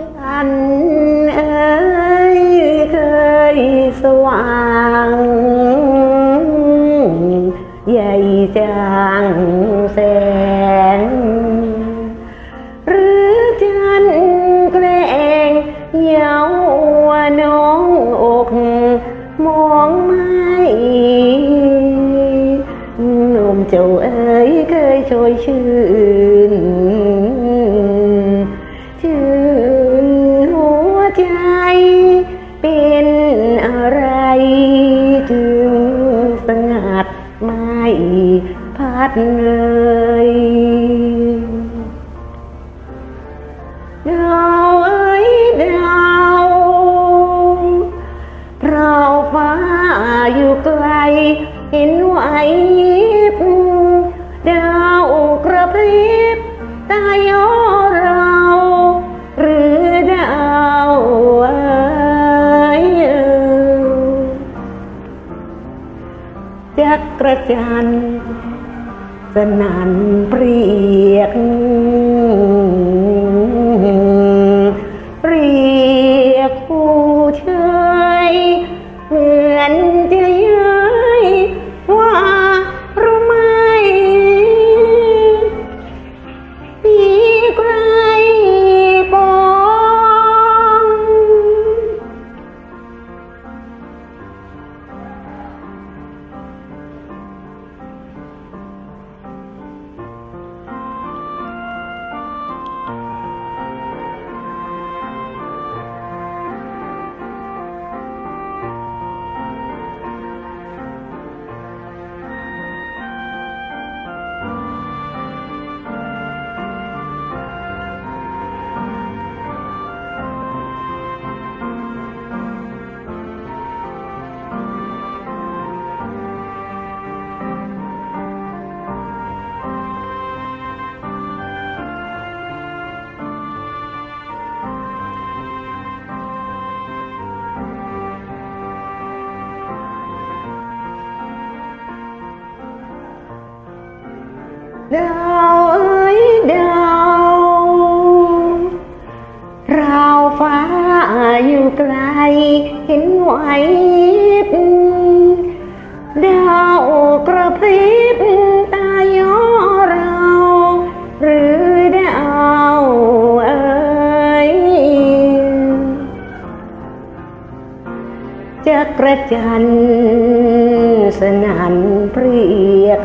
จันเอ้ยเคยสว่างใหญ่จางแสงหรือจันแกล้งเยาวน้องอกมองไม่หนุ่มเจ้าเอ๋ยเคยโชยชื่น พัดเลยดาวเอ้ยดาวเพราฟ้าอยู่ไกลเห็นไหวยิบดาวกระพริบตายอเราหรือดาวเอ้ยจักระจันทร์ สนันเปรียกเปรียกผู้เชยเหมือนจะย้ยว่ารู้ไหมมีใครา ดาวเอ้ยดาวราวฟ้าอยู่ไกลเห็นไหวดาวกระพริบตาย่อเรา หรือดาวเอ้ยจักระจันสนันเปรียก